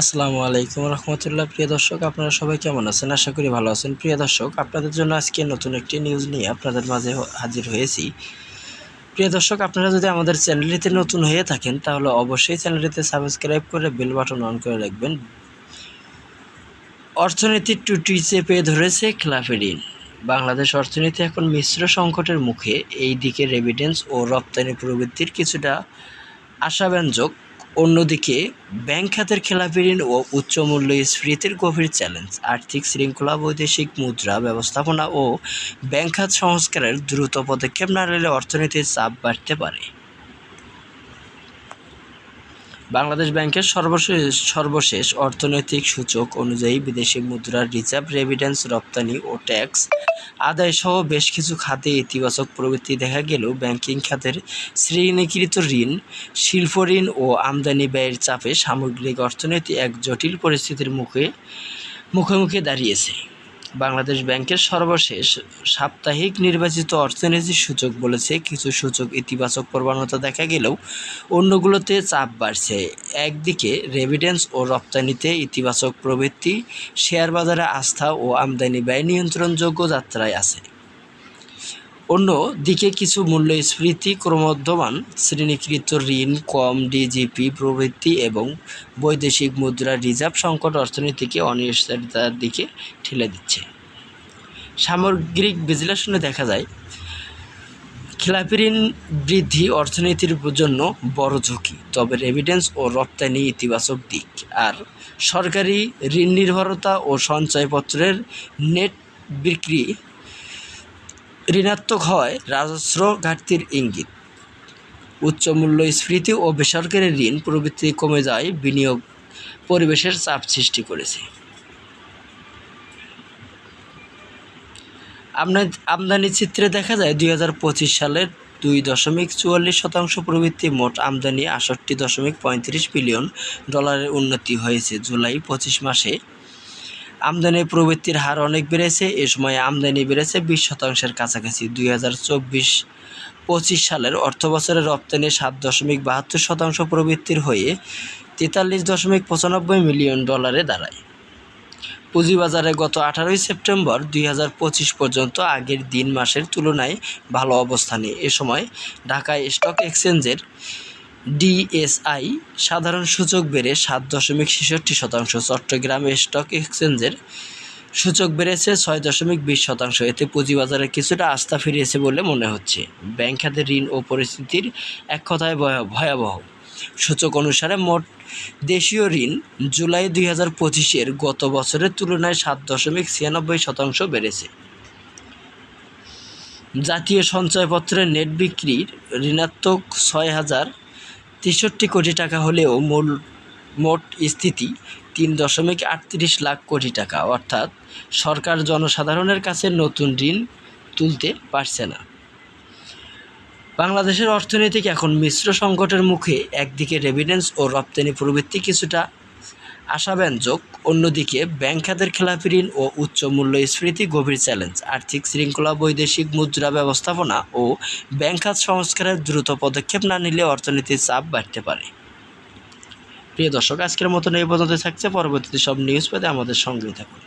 আসসালামু আলাইকুম রহমতুল্লাহ। প্রিয় দর্শক, আপনারা সবাই কেমন আছেন? আশা করি ভালো আছেন। প্রিয় দর্শক, আপনাদের জন্য আজকে নতুন একটি নিউজ নিয়ে আপনাদের মাঝে হাজির হয়েছি। প্রিয় দর্শক, আপনারা যদি আমাদের চ্যানেলটিতে নতুন হয়ে থাকেন, তাহলে অবশ্যই চ্যানেলটিতে সাবস্ক্রাইব করে বেল বাটন অন করে রাখবেন। অর্থনীতির টুটি চেপে ধরেছে ঋণ বাংলাদেশ অর্থনীতি এখন মিশ্র সংকটের মুখে। এই দিকে রেমিটেন্স ও রপ্তানি প্রবৃত্তির কিছুটা আশাব্যঞ্জক। অন্যদিকে, ব্যাংক খাতের খেলাপি ঋণ ও উচ্চ মূল্যস্ফীতির গভীর চ্যালেঞ্জ, আর্থিক শৃঙ্খলা, বৈদেশিক মুদ্রা ব্যবস্থাপনা ও ব্যাংক খাত সংস্কারের দ্রুত পদক্ষেপ না নিলে অর্থনীতির চাপ বাড়তে পারে। বাংলাদেশ ব্যাংকের সর্বশেষ সর্বশেষ অর্থনৈতিক সূচক অনুযায়ী বিদেশি মুদ্রার রিজার্ভ রেভিডেন্স রপ্তানি ও ট্যাক্স আদায় সহ বেশ কিছু খাতে ইতিবাচক প্রবৃত্তি দেখা গেলেও ব্যাংকিং খাতের শ্রেণীকৃত ঋণ, শিল্প ঋণ ও আমদানি ব্যয়ের চাপে সামগ্রিক অর্থনীতি এক জটিল পরিস্থিতির মুখে, মুখোমুখি দাঁড়িয়েছে। বাংলাদেশ ব্যাংকের সর্বশেষ সাপ্তাহিক নির্বাচিত অর্থনীতির সূচক বলেছে। কিছু সূচক ইতিবাচক প্রবণতা দেখা গেলেও অন্যগুলোতে চাপ বাড়ছে। একদিকে রেভিডেন্স ও রপ্তানিতে ইতিবাচক প্রবৃত্তি শেয়ার বাজারে আস্থা ও আমদানি ব্যয় নিয়ন্ত্রণযোগ্য যাত্রায় আছে। অন্য দিকে কিছু মূল্যস্ফীতি ক্রমবর্ধমান শ্রেণীকৃত ঋণ, কম ডিজিপি প্রবৃত্তি এবং বৈদেশিক মুদ্রা রিজার্ভ সংকট অর্থনীতিকে অনিশ্চয়তার দিকে ঠেলে দিচ্ছে। সামগ্রিক বিশ্লেষণে দেখা যায় খেলাপি ঋণ বৃদ্ধি অর্থনীতির জন্য বড় ঝুঁকি, তবে রেভিডেন্স ও রপ্তানি ইতিবাচক দিক আর সরকারি ঋণ নির্ভরতা ও সঞ্চয়পত্রের নেট বিক্রি ঋণাত্মক হয় রাজস্ব ঘাটতির ইঙ্গিত। উচ্চ মূল্যস্ফীতি ও বেসরকারি ঋণ প্রবৃত্তি কমে যায়, বিনিয়োগ পরিবেশের চাপ সৃষ্টি করেছে। আমদানি চিত্রে দেখা যায় দুই হাজার পঁচিশ সালের দুই দশমিক চুয়াল্লিশ শতাংশ প্রবৃত্তি মোট আমদানি আষট্টি দশমিক পঁয়ত্রিশ বিলিয়ন ডলারের উন্নতি হয়েছে জুলাই পঁচিশ মাসে। আমদানি প্রবৃত্তির হার অনেক বেড়েছে। এ সময় আমদানি বেড়েছে বিশ শতাংশের কাছাকাছি। দুই হাজার চব্বিশ পঁচিশ সালের অর্থবছরে রপ্তানি সাত দশমিক বাহাত্তর শতাংশ প্রবৃত্তির হয়ে তেতাল্লিশ দশমিক পঁচানব্বই মিলিয়ন ডলারে দাঁড়ায়। পুঁজিবাজারে গত আঠারোই সেপ্টেম্বর দুই হাজার পঁচিশ পর্যন্ত আগের দিন মাসের তুলনায় ভালো অবস্থানে। এ সময় ঢাকায় স্টক এক্সচেঞ্জের ডিএসআই সাধারণ সূচক বেড়ে সাত দশমিক ছেষট্টি শতাংশ। চট্টগ্রাম স্টক এক্সচেঞ্জের সূচক বেড়েছে ছয় দশমিক বিশ শতাংশ। এতে পুঁজিবাজারে কিছুটা আস্থা ফিরিয়েছে বলে মনে হচ্ছে। ব্যাংক খাতের ঋণ ও পরিস্থিতির এক কথায় ভয়া- ভয়াবহ। সূচক অনুসারে মোট দেশীয় ঋণ জুলাই দুই হাজার পঁচিশের গত বছরের তুলনায় সাত দশমিক ছিয়ানব্বই শতাংশ বেড়েছে। জাতীয় সঞ্চয়পত্রের নেট বিক্রির ঋণাত্মক ছয় হাজার তেষট্টি কোটি টাকা হলেও মূল, মোট স্থিতি তিন দশমিক আটত্রিশ লাখ কোটি টাকা। অর্থাৎ সরকার জনসাধারণের কাছে নতুন ঋণ তুলতে পারছে না। বাংলাদেশের অর্থনৈতিক এখন মিশ্র সংকটের মুখে একদিকে রেভিডেন্স ও রপ্তানি প্রবৃত্তি কিছুটা আশাব্যঞ্জক অন্যদিকে ব্যাংক খাতের খেলাপি ঋণ ও উচ্চ মূল্যস্ফীতি গভীর চ্যালেঞ্জ। আর্থিক শৃঙ্খলা, বৈদেশিক মুদ্রা ব্যবস্থাপনা ও ব্যাংক খাত সংস্কারের দ্রুত পদক্ষেপ না নিলে অর্থনীতির চাপ বাড়তে পারে। প্রিয় দর্শক, আজকের মতন এই পর্যন্ত থাকছে। পরবর্তীতে সব নিউজ পেতে আমাদের সঙ্গেই থাকুন।